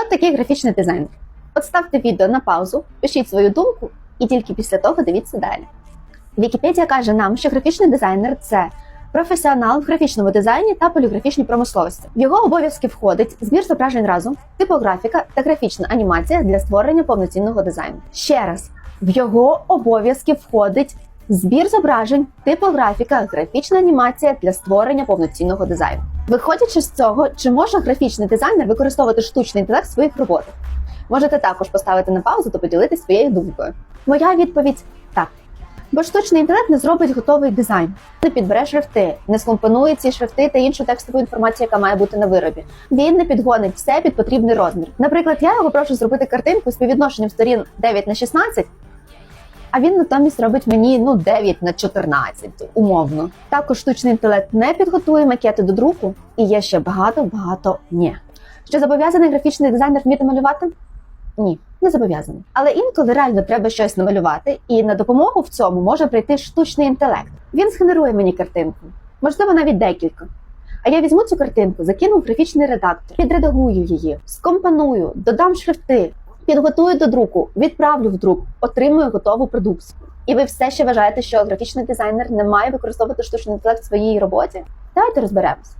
Хто такий графічний дизайнер? От відео на паузу, пишіть свою думку і тільки після того дивіться далі. Вікіпедія каже нам, що графічний дизайнер це професіонал в графічному дизайні та поліграфічній промисловості. В його обов'язки входить збір зображень разом, типографіка та графічна анімація для створення повноцінного дизайну. Ще раз, в його обов'язки входить збір зображень, типографіка, графічна анімація для створення повноцінного дизайну. Виходячи з цього, чи може графічний дизайнер використовувати штучний інтелект в своїх роботах? Можете також поставити на паузу та поділитися своєю думкою. Моя відповідь так. Бо штучний інтелект не зробить готовий дизайн, не підбере шрифти, не скомпонує ці шрифти та іншу текстову інформацію, яка має бути на виробі. Він не підгонить все під потрібний розмір. Наприклад, я його прошу зробити картинку з співвідношенням сторін 9 на 16, а він натомість робить мені ну 9 на 14, умовно. Також штучний інтелект не підготує макети до друку, і є ще багато багато ні. Чи зобов'язаний графічний дизайнер вміти малювати? Ні, не зобов'язаний. Але інколи реально треба щось намалювати, і на допомогу в цьому може прийти штучний інтелект. Він згенерує мені картинку, можливо, навіть декілька. А я візьму цю картинку, закину в графічний редактор, підредагую її, скомпоную, додам шрифти, підготую до друку, відправлю в друк, отримую готову продукцію. І ви все ще вважаєте, що графічний дизайнер не має використовувати штучний інтелект в своїй роботі? Давайте розберемось.